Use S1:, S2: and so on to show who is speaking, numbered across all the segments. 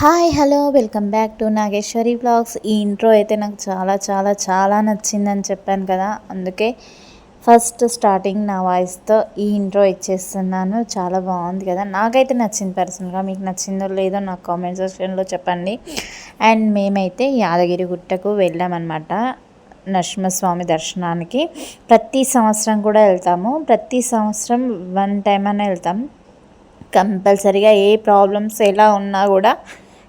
S1: Hi hello welcome back to Nageswari blogs ఈ intro అయితే నాకు చాలా చాలా చాలా నచ్చిందని చెప్పాను కదా. అందుకే ఫస్ట్ స్టార్టింగ్ నా వాయిస్తో ఈ ఇంట్రో ఇచ్చేస్తున్నాను. చాలా బాగుంది కదా. నాకైతే నచ్చింది పర్సనల్గా. మీకు నచ్చిందో లేదో నాకు కామెంట్ సెక్షన్లో చెప్పండి. అండ్ మేమైతే యాదగిరి గుట్టకు వెళ్ళామన్నమాట. నరసింహస్వామి దర్శనానికి. ప్రతి సంవత్సరం కూడా వెళ్తాము. ప్రతి సంవత్సరం వన్ టైం అయినా వెళ్తాం. కంపల్సరిగా ఏ ప్రాబ్లమ్స్ ఎలా ఉన్నా కూడా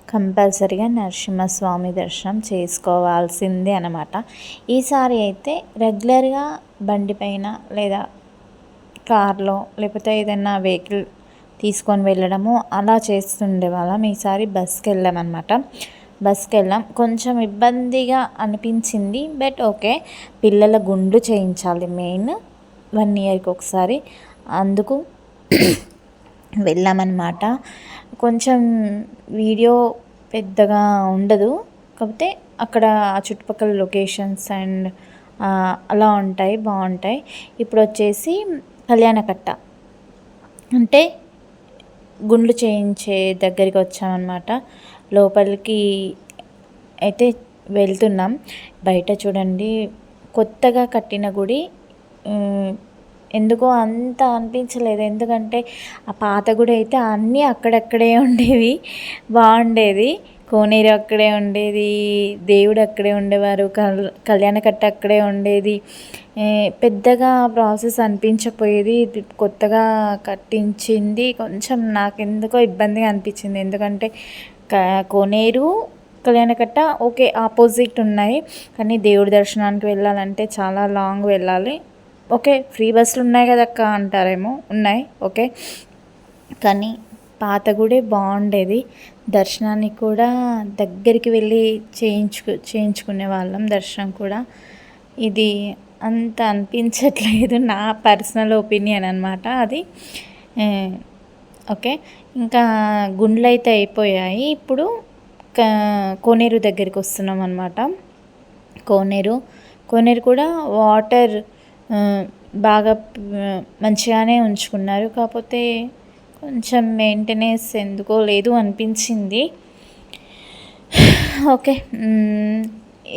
S1: కంపల్సరిగా నరసింహస్వామి దర్శనం చేసుకోవాల్సిందే అనమాట ఈసారి అయితే రెగ్యులర్గా బండి పైన లేదా కార్లో లేకపోతే ఏదైనా వెహికల్ తీసుకొని వెళ్ళడము అలా చేస్తుండే వాళ్ళం ఈసారి బస్కి వెళ్ళామన్నమాట బస్కి వెళ్ళాం కొంచెం ఇబ్బందిగా అనిపించింది. బట్ ఓకే పిల్లల గుండు చేయించాలి మెయిన్ వన్ ఇయర్కి ఒకసారి. అందుకు వెళ్ళామన్నమాట. కొంచెం వీడియో పెద్దగా ఉండదు. కాకపోతే అక్కడ ఆ చుట్టుపక్కల లొకేషన్స్ అండ్ అలా ఉంటాయి బాగుంటాయి. ఇప్పుడు వచ్చేసి కళ్యాణకట్ట. అంటే గుండ్లు చేయించే దగ్గరికి వచ్చామన్నమాట. లోపలికి అయితే వెళ్తున్నాం. బయట చూడండి కొత్తగా కట్టిన గుడి ఎందుకో అంత అనిపించలేదు. ఎందుకంటే ఆ పాత గుడి అయితే అన్నీ అక్కడక్కడే ఉండేవి బాగుండేది. కోనేరు అక్కడే ఉండేది దేవుడు అక్కడే ఉండేవారు కల్ కళ్యాణకట్ట అక్కడే ఉండేది. పెద్దగా ప్రాసెస్ అనిపించకపోయేది కొత్తగా కట్టించింది. కొంచెం నాకు ఎందుకో ఇబ్బందిగా అనిపించింది. ఎందుకంటే కోనేరు కళ్యాణకట్ట ఓకే ఆపోజిట్ ఉన్నాయి. కానీ దేవుడి దర్శనానికి వెళ్ళాలంటే చాలా లాంగ్ వెళ్ళాలి. ఓకే ఫ్రీ బస్సులు ఉన్నాయి కదక్క అంటారేమో ఉన్నాయి ఓకే. కానీ పాత గుడే బాగుండేది. దర్శనానికి కూడా దగ్గరికి వెళ్ళి చేయించుకు చేయించుకునే వాళ్ళం దర్శనం కూడా. ఇది అంత అనిపించట్లేదు నా పర్సనల్ ఒపీనియన్ అనమాట అది. ఓకే. ఇంకా గుండ్లు అయితే అయిపోయాయి. ఇప్పుడు కోనేరు దగ్గరికి వస్తున్నాం అనమాట కోనేరు కోనేరు కూడా వాటర్ బాగా మంచిగానే ఉంచుకున్నారు. కాకపోతే కొంచెం మెయింటెనెన్స్ ఎందుకో లేదు అనిపించింది. ఓకే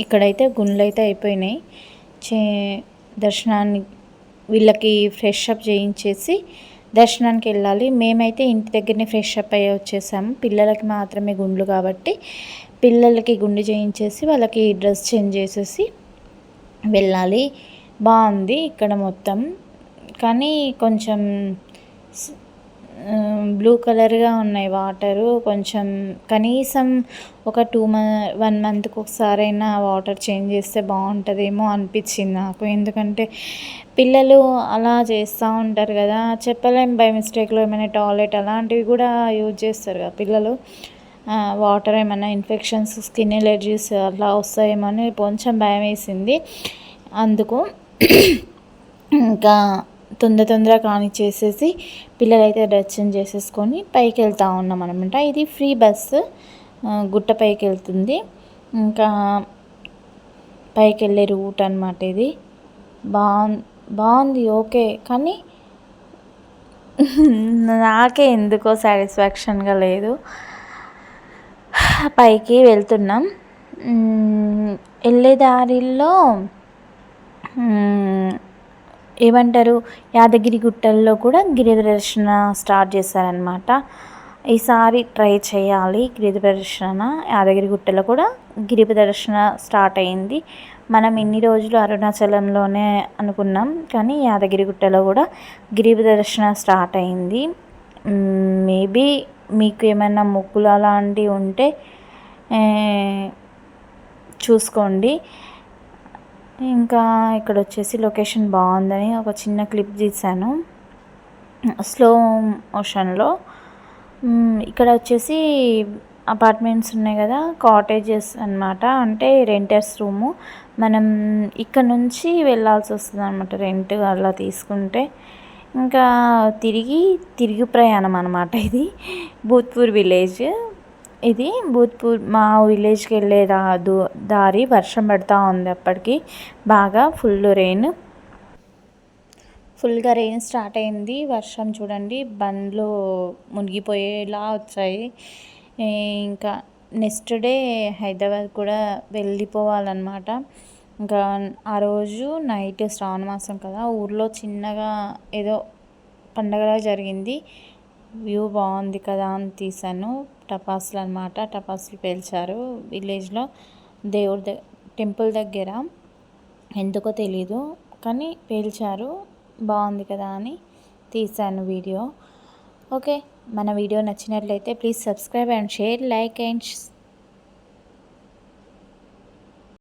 S1: ఇక్కడైతే గుండ్లు అయితే అయిపోయినాయి. చే దర్శనాన్ని వీళ్ళకి ఫ్రెష్ అప్ చేయించేసి దర్శనానికి వెళ్ళాలి. మేమైతే ఇంటి దగ్గరనే ఫ్రెష్ అప్ అయ్యి వచ్చేసాము. పిల్లలకి మాత్రమే గుండ్లు కాబట్టి పిల్లలకి గుండు చేయించేసి వాళ్ళకి డ్రెస్ చేంజ్ చేసేసి వెళ్ళాలి. బాగుంది ఇక్కడ మొత్తం. కానీ కొంచెం బ్లూ కలర్గా ఉన్నాయి వాటరు. కొంచెం కనీసం ఒక టూ మ వన్ మంత్కి ఒకసారైనా వాటర్ చేంజ్ చేస్తే బాగుంటుందేమో అనిపించింది నాకు. ఎందుకంటే పిల్లలు అలా చేస్తూ ఉంటారు కదా. చెప్పలేం బై మిస్టేక్లో ఏమైనా టాయిలెట్ అలాంటివి కూడా యూజ్ చేస్తారు కదా పిల్లలు. వాటర్ ఏమైనా ఇన్ఫెక్షన్స్ స్కిన్ ఎలర్జీస్ అలా వస్తాయేమో అని కొంచెం భయం వేసింది. అందుకు ఇంకా తొందర తొందరగా కానిచ్చేసేసి పిల్లలైతే దర్శనం చేసేసుకొని పైకి వెళ్తూ ఉన్నాం అనమాట ఇది ఫ్రీ బస్సు గుట్ట పైకి వెళ్తుంది ఇంకా పైకి వెళ్ళే రూట్ అనమాట ఇది. బాగు బాగుంది ఓకే. కానీ నాకే ఎందుకో సాటిస్ఫాక్షన్గా లేదు. పైకి వెళ్తున్నాం. వెళ్ళే దారిలో ఏమంటారు? యాదగిరి గుట్టల్లో కూడా గిరి ప్రదర్శన స్టార్ట్ చేశారనమాట ఈసారి ట్రై చేయాలి గిరి ప్రదర్శన. యాదగిరి గుట్టలో కూడా గిరి ప్రదర్శన స్టార్ట్ అయింది. మనం ఇన్ని రోజులు అరుణాచలంలోనే అనుకున్నాం కానీ యాదగిరి గుట్టలో కూడా గిరి ప్రదర్శన స్టార్ట్ అయింది. మేబీ మీకు ఏమైనా మొక్కులు అలాంటివి ఉంటే చూసుకోండి. ఇంకా ఇక్కడ వచ్చేసి లొకేషన్ బాగుందని ఒక చిన్న క్లిప్ తీసాను స్లో మోషన్లో. ఇక్కడ వచ్చేసి అపార్ట్మెంట్స్ ఉన్నాయి కదా కాటేజెస్ అనమాట అంటే రెంటర్స్ రూము. మనం ఇక్కడ నుంచి వెళ్ళాల్సి వస్తుంది అనమాట రెంట్ అలా తీసుకుంటే. ఇంకా తిరిగి తిరిగి ప్రయాణం అనమాట ఇది. భూత్పూర్ విలేజ్. ఇది భూత్పూర్ మా విలేజ్కి వెళ్ళే దా దారి వర్షం పడుతూ ఉంది అప్పటికి. బాగా ఫుల్ రెయిన్ ఫుల్గా రెయిన్ స్టార్ట్ అయింది. వర్షం చూడండి బండ్లు మునిగిపోయేలా వచ్చాయి. ఇంకా నెక్స్ట్ డే హైదరాబాద్ కూడా వెళ్ళిపోవాలన్నమాట. ఇంకా ఆ రోజు నైట్ శ్రావణ మాసం కదా ఊర్లో చిన్నగా ఏదో పండగలా జరిగింది. వ్యూ బాగుంది కదా అని తీసాను టపాసులు అనమాట టపాసులు పేల్చారు. విలేజ్లో దేవుడి ద టెంపుల్ దగ్గర. ఎందుకో తెలీదు కానీ పేల్చారు. బాగుంది కదా అని తీసాను వీడియో. ఓకే మన వీడియో నచ్చినట్లయితే please subscribe and share like and